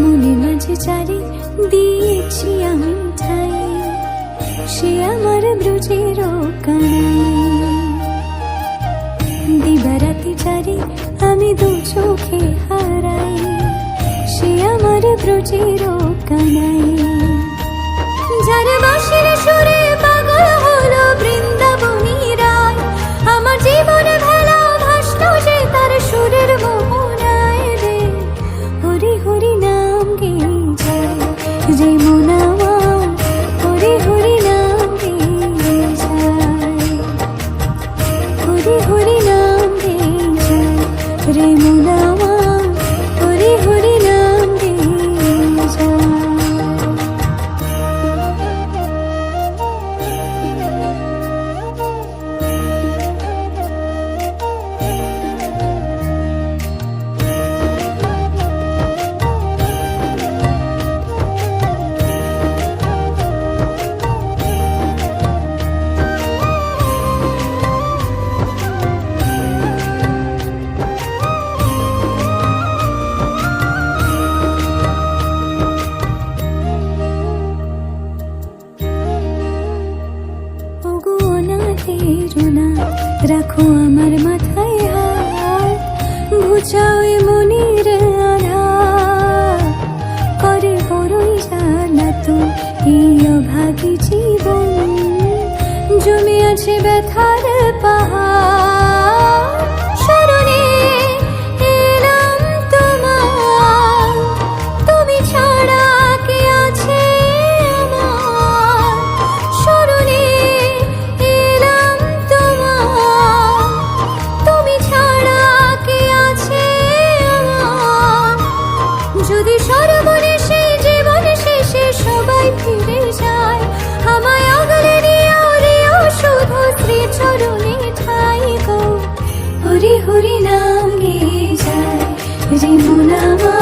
মনে মাঝে চারি দিয়েছি আমি ঠাই সে আমার ব্রজের দিবারাতি চারি আমি দু চোখে হারাই। সে আমার ব্রজের কানাই যে মন রাখো আমার মাথায় হাত, ঘুচাও মনির আধার করে বড়ই জানা তো অভাগী জীবন, জমে আছে ব্যথার পাহাড় হরি হরি নাম গে যায় রে মন